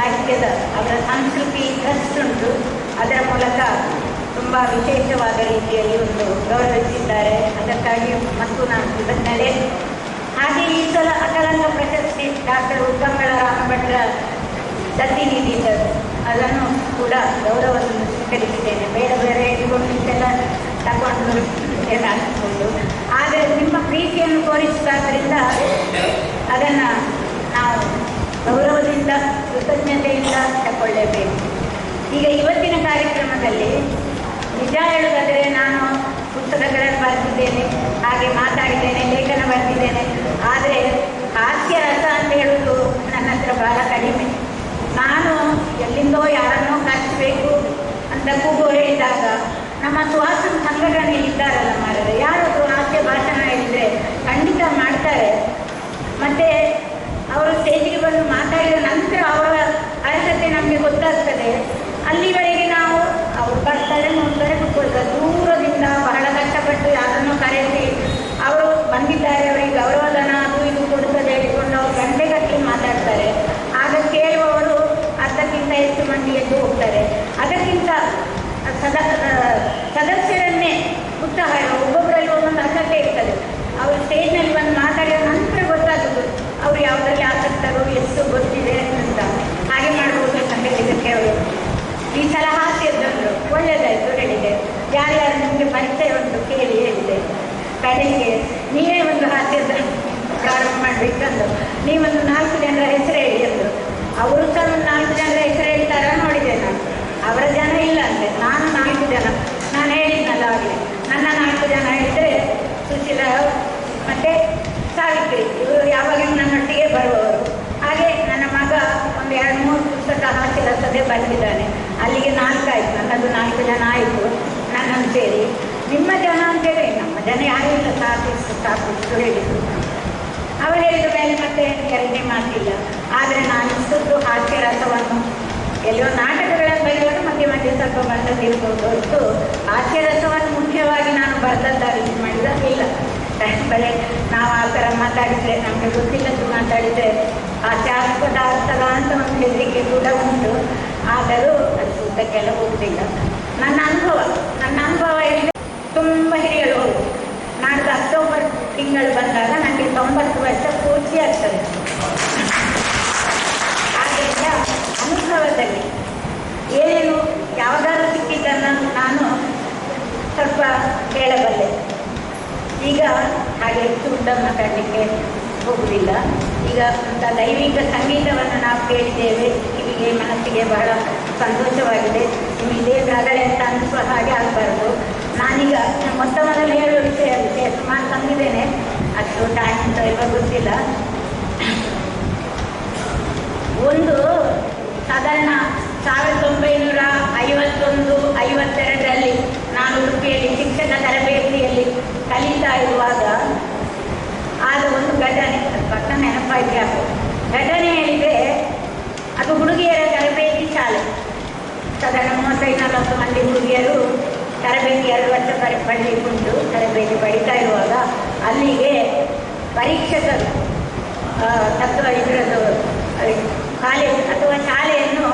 ರಾಜ್ಯದ ಅವರ ಸಂಸ್ಕೃತಿ ಟ್ರಸ್ಟ್ ಅದರ ಮೂಲಕ ತುಂಬ ವಿಶೇಷವಾದ ರೀತಿಯಲ್ಲಿ ಒಂದು ಗೌರವಿಸಿದ್ದಾರೆ. ಅದಕ್ಕಾಗಿ ಮತ್ತು ನಾನು ಕೃತಜ್ಞತೆ. ಹಾಗೆ ಈ ಸಲ ಅಕಲಂಗ ಪ್ರಶಸ್ತಿ ಡಾಕ್ಟರ್ ಉತ್ತಮಗಳ ರಾಮಭಟ್ರ ದತ್ತಿ ನೀಡಿದ್ದರು. ಅದನ್ನು ಕೂಡ ಗೌರವವನ್ನು ಸ್ವೀಕರಿಸಿದ್ದೇನೆ. ಬೇರೆ ಬೇರೆ ಇಟ್ಕೊಂಡಿದ್ದೆಲ್ಲ ತಗೊಂಡು ಹಾಕಿಕೊಂಡು. ಆದರೆ ನಿಮ್ಮ ಪ್ರೀತಿಯನ್ನು ತೋರಿಸಿದಾದ್ರಿಂದ ಅದನ್ನು ನಾವು ಗೌರವದಿಂದ, ಕೃತಜ್ಞತೆಯಿಂದ ತಗೊಳ್ಳೇಬೇಕು ಈಗ ಇವತ್ತಿನ ಕಾರ್ಯಕ್ರಮದಲ್ಲಿ ನಿಜ ಹೇಳುವುದಾದರೆ ನಾನು ಪುಸ್ತಕಗಳನ್ನು ಬರೆದಿದ್ದೇನೆ, ಹಾಗೆ ಮಾತಾಡಿದ್ದೇನೆ, ಲೇಖನ ಬರೆದಿದ್ದೇನೆ. ಆದರೆ ಹಾಸ್ಯ ರಸ ಅಂತ ಹೇಳುವುದು ನನ್ನ ಹತ್ರ ಬಹಳ ಕಡಿಮೆ. ನಾನು ಎಲ್ಲಿಂದೋ ಯಾರನ್ನೋ ಕಲಿಸಬೇಕು ಅಂತ ಕೂಗು ಹೇಳಿದಾಗ ನಮ್ಮ ಸುಹಾಸ ಸಂಘಟನೆ ಇದ್ದಾರಲ್ಲ ಅವರು ಸ್ಟೇಜಿಗೆ ಬಂದು ಮಾತಾಡಿದ ನಂತರ ಅವರ ಅರ್ಹತೆ ನಮಗೆ ಗೊತ್ತಾಗ್ತದೆ. ಅಲ್ಲಿವರೆಗೆ ನಾವು, ಅವರು ಬರ್ತಾರೆ ನೋಡ್ತಾರೆ ಕೂತ್ಕೊಳ್ತಾರೆ ದೂರದಿಂದ ಬಹಳ ಕಷ್ಟಪಟ್ಟು ಯಾರನ್ನು ಕರೆಸಿ ಅವರು ಬಂದಿದ್ದಾರೆ. ಅವರಿಗೆ ಗೌರವಧನ ಅದು ಇದು ಕೊಡುತ್ತದೆ ಹೇಳಿಕೊಂಡು ಅವರು ಗಂಟೆಗಟ್ಟಲೆ ಮಾತಾಡ್ತಾರೆ. ಆಗ ಕೇಳುವವರು ಅರ್ಧಕ್ಕಿಂತ ಹೆಚ್ಚು ಮಂದಿ ಎದ್ದು ಹೋಗ್ತಾರೆ. ಅದಕ್ಕಿಂತ ಸದ ಸದಸ್ಯರನ್ನೇ ಉತ್ಸಾಹ ಒಬ್ಬೊಬ್ಬರಲ್ಲಿ ಒಂದೊಂದು ಅರ್ಹತೆ ಇರ್ತದೆ ಅವರು ಸ್ಟೇಜ್ನಲ್ಲಿ ಬಂದು ಮಾತಾಡಿದ ನಂತರ ಗೊತ್ತಾಗೋದು ಅವರು ಯಾವುದರಲ್ಲಿ ಆಸಕ್ತರು ಎಷ್ಟು ಗೊತ್ತಿದೆ ಅಂತ ಹಾಗೆ ಮಾಡ್ಬೋದು ಅಂತ ಹೇಳಿದ್ದಕ್ಕೆ ಅವರು ಈ ಸಲ ಹಾಸ್ಯದಂದರು ಒಳ್ಳೆಯದಾಯಿತು ಹೇಳಿದೆ ಯಾರ್ಯಾರು ನಿಮಗೆ ಪರಿಚಯ ಉಂಟು ಕೇಳಿ ಹೇಳಿದೆ. ಕಡೆಗೆ ನೀವೇ ಒಂದು ಹಾಸ್ಯದ ಪ್ರಾರಂಭ ಮಾಡಬೇಕಂದು ನೀವೊಂದು ನಾಲ್ಕು ಜನರ ಹೆಸರು ಹೇಳಿ ಅಂದರು. ಅವರು ಸಹ ಒಂದು ನಾಲ್ಕು ಜನರ ಹೆಸರು ಹೇಳ್ತಾರ ನೋಡಿದೆ ನಾನು. ಅವರ ಜನ ಇಲ್ಲ ಅಂದರೆ ನಾನು ನಾಲ್ಕು ಜನ. ನಾನು ಹೇಳಿದ್ನಲ್ಲ ಆಗಲಿ ನನ್ನ ನಾಲ್ಕು ಜನ ಹೇಳಿದರೆ ಸುಶೀಲ ಮತ್ತು ಸಾವಿತ್ರಿ, ಇವರು ಯಾವಾಗಲೂ ನನ್ನೊಟ್ಟಿಗೆ ಬರುವವರು. ಹಾಗೆ ನನ್ನ ಮಗ ಒಂದು ಎರಡು ಮೂರು ಪುಸ್ತಕ ಹಾಕಿ ಬಂದಿದ್ದಾನೆ. ಅಲ್ಲಿಗೆ ನಾಲ್ಕು ಆಯ್ತು ನನ್ನದು ನಾಲ್ಕು ಜನ ಆಯಿತು ನನ್ನನ್ನು ಸೇರಿ ನಿಮ್ಮ ಜನ ಅಂತೇಳಿ, ನಮ್ಮ ಜನ ಯಾರೂ ಇಲ್ಲ, ಸಾಕು ಸಾಕು ಹೇಳಿದರು. ಅವರು ಹೇಳಿದ ಮೇಲೆ ಮತ್ತೆ ಎರಡನೇ ಮಾತಿಲ್ಲ ಆದರೆ ನಾನು ಸುದ್ದು ಹಾಸ್ಯ ರಸವನ್ನು. ಎಲ್ಲೋ ನಾಟಕಗಳನ್ನು ಬರೆಯೋದು ಮಧ್ಯೆ ಮಧ್ಯೆ ಸ್ವಲ್ಪ ಬರೆದಿರ್ಬೋದು ಹೊರತು ಹಾಸ್ಯರಸವನ್ನು ಮುಖ್ಯವಾಗಿ ನಾನು ಬರೆದದ್ದಾಗಿ ಮಾಡಿದ ಇಲ್ಲ. ಬಳೆ ನಾವು ಆ ಥರ ಮಾತಾಡಿದರೆ ನಮಗೆ ಗೊತ್ತಿಲ್ಲದ್ದು ಮಾತಾಡಿದರೆ ಹಾಸ್ಯಾಸ್ಪದ ಅರ್ಥದ ಅಂತ ಒಂದು ಹೆದರಿಕೆ ಕೂಡ ಉಂಟು. ಆದರೂ ಅದು ಉದ್ದಕ್ಕೆಲ್ಲ ಹೋಗಲಿಲ್ಲ ನನ್ನ ಅನುಭವ ನನ್ನ ಅನುಭವ ಇಲ್ಲಿ ತುಂಬ ಹಿರಿಯರು ಹೌದು ನಾಡ್ದು ಅಕ್ಟೋಬರ್ ತಿಂಗಳು ಬಂದಾಗ ನನಗೆ ತೊಂಬತ್ತು ವರ್ಷ ಪೂರ್ತಿ ಆಗ್ತದೆ. ಆದ್ದರಿಂದ ಅನುಭವದಲ್ಲಿ ಏನೇನು ಯಾವುದಾದ್ರು ಸಿಕ್ಕಿದ್ದನ್ನು ನಾನು ಸ್ವಲ್ಪ ಹೇಳಬಲ್ಲೆ ಈಗ ಹಾಗೆ ಹೆಚ್ಚು ಉದ್ದ ಮಾತಾಡಲಿಕ್ಕೆ ಹೋಗುವುದಿಲ್ಲ ಈಗ ಅಂತ ದೈವಿಕ ಸಂಗೀತವನ್ನು ನಾವು ಕೇಳಿದ್ದೇವೆ ನಿಮಗೆ ಮನಸ್ಸಿಗೆ ಬಹಳ ಸಂತೋಷವಾಗಿದೆ. ಇದೇ ರಗಳೆ ಅಂತ ಅನಿಸುವ ಹಾಗೆ ಆಗಬಾರ್ದು. ನಾನೀಗ ಮೊತ್ತ ಮೊದಲು ಹೇಳುವ ವಿಷಯ ವಿಷಯ ಸುಮಾರು ತಂದಿದ್ದೇನೆ. ಅಷ್ಟು ಟೈಮ್ ಅಂತ ಇವಾಗ ಗೊತ್ತಿಲ್ಲ. ಒಂದು ಸಾಧಾರಣ ಸಾವಿರದ ಒಂಬೈನೂರ ಐವತ್ತೊಂದು, ಐವತ್ತೆರಡರಲ್ಲಿ ನಾನು ಉಡುಪಿಯಲ್ಲಿ ಶಿಕ್ಷಣ ತರಬೇತಿಯಲ್ಲಿ ಕಲಿತಾ ಇರುವಾಗ ಆದ ಒಂದು ಘಟನೆ ಅದು ಪಕ್ಕ ನೆನಪಾಯ್ತು ಯಾಕೆ ಘಟನೆ ಹೇಳಿದರೆ ಅದು ಹುಡುಗಿಯರ ತರಬೇತಿ ಶಾಲೆ ಸಾಧಾರಣ ಮೂವತ್ತೈದು ನಲವತ್ತು ಮಂದಿ ಹುಡುಗಿಯರು ತರಬೇತಿ ಎರಡು ವರ್ಷ ಪರಿ ಪಡಲಿಕ್ಕುಂಟು ತರಬೇತಿ ಪಡಿತಾ ಇರುವಾಗ ಅಲ್ಲಿಗೆ ಪರೀಕ್ಷಕ ತತ್ವ ಇದರದ್ದು ಕಾಲೇಜ್ ಅಥವಾ ಶಾಲೆಯನ್ನು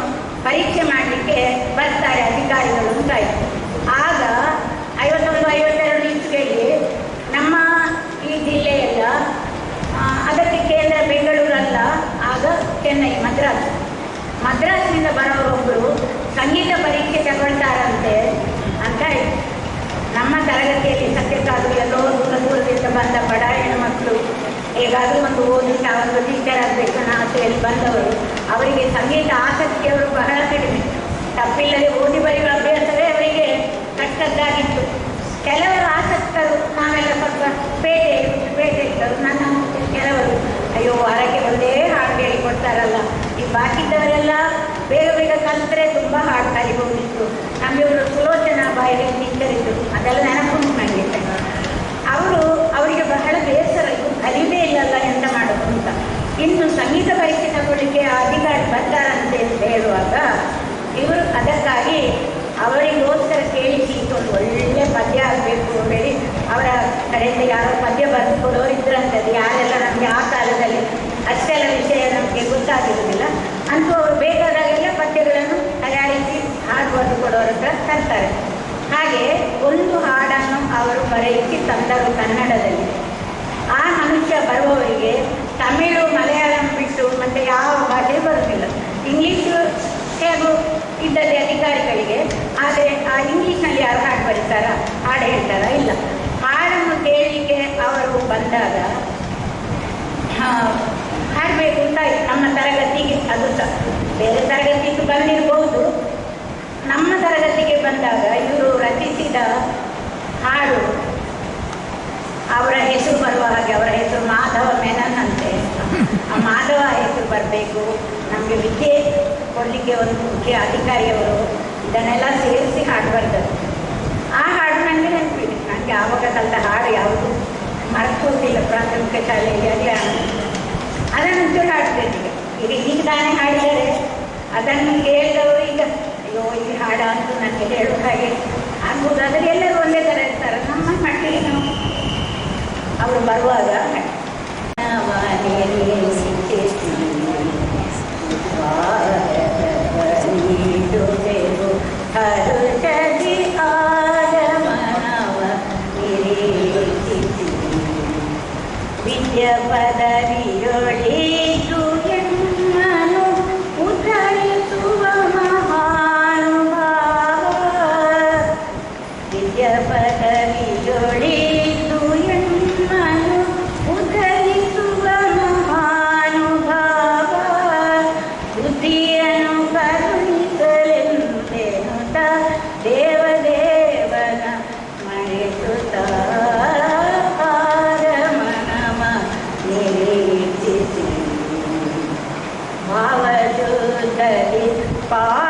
ಪರೀಕ್ಷೆ ಮಾಡಲಿಕ್ಕೆ ಬರ್ತಾರೆ ಅಧಿಕಾರಿಗಳು ಅಂತ ಆಗ ಐವತ್ತೊಂದು, ಐವತ್ತೆರಡು back in the ಬರುವವರಿಗೆ ತಮಿಳು, ಮಲಯಾಳಂ ಬಿಟ್ಟು ಮತ್ತೆ ಯಾವ ಭಾಷೆ ಬರುತ್ತಿಲ್ಲ. ಇಂಗ್ಲೀಷು ಹೇಗೂ ಇದ್ದಲ್ಲಿ ಅಧಿಕಾರಿಗಳಿಗೆ, ಆದರೆ ಆ ಇಂಗ್ಲೀಷ್ನಲ್ಲಿ ಯಾರು ಹಾಡು ಬರೀತಾರ ಹಾಡು ಹೇಳ್ತಾರ? ಇಲ್ಲ. ಹಾಡನ್ನು ಕೇಳಲಿಕ್ಕೆ ಅವರು ಬಂದಾಗ ಹಾಡಬೇಕು ಅಂತ ನಮ್ಮ ತರಗತಿಗೆ ಅದು ಸಹ. ಬೇರೆ ತರಗತಿಗೆ ಬಂದಿರಬಹುದು ನಮ್ಮ ತರಗತಿಗೆ ಬಂದಾಗ ಇವರು ರಚಿಸಿದ ಹಾಡು ಅವರ ಹೆಸರು ಬರುವ ಹಾಗೆ ಅವರ ಹೆಸರು ಮಾಧವ ಮೆನನ್ ಅಂತೆ ಆ ಮಾಧವ ಹೆಸರು ಬರಬೇಕು. ನಮಗೆ ವಿದ್ಯೆ ಕೊಡಲಿಕ್ಕೆ ಒಂದು ಮುಖ್ಯ ಅಧಿಕಾರಿಯವರು ಇದನ್ನೆಲ್ಲ ಸೇರಿಸಿ ಹಾಡು ಬರ್ತದೆ ಆ ಹಾಡು ನನಗೆ ನೆನಪಿದೆ. ನನಗೆ ಆವಾಗ ಕಲಿತ ಹಾಡು ಯಾವುದು ಮರೆತೋಗಿಲ್ಲ ಪ್ರಾಥಮಿಕ ಶಾಲೆಯಲ್ಲಿ ಅದೇ ಅದನ್ನು ಒಂಚೂರು ಹಾಡ್ತಿದ್ದೆ. ಈಗ ಈಗ ತಾನೇ ಹಾಡಿದರೆ ಅದನ್ನು ಕೇಳಿದವರು ಈಗ, ಅಯ್ಯೋ, ಈ ಹಾಡ ಅಂತ ನನಗೆ ಹೇಳೋ ಹಾಗೆ ಆಗ್ಬೋದು ಆದರೆ ಎಲ್ಲರೂ ಒಂದೇ ಥರ ಇರ್ತಾರೆ. ನಮ್ಮ ಮಟ್ಟಿಗೆ ನಾವು ಅವರು ಬರುವಾಗ Bye.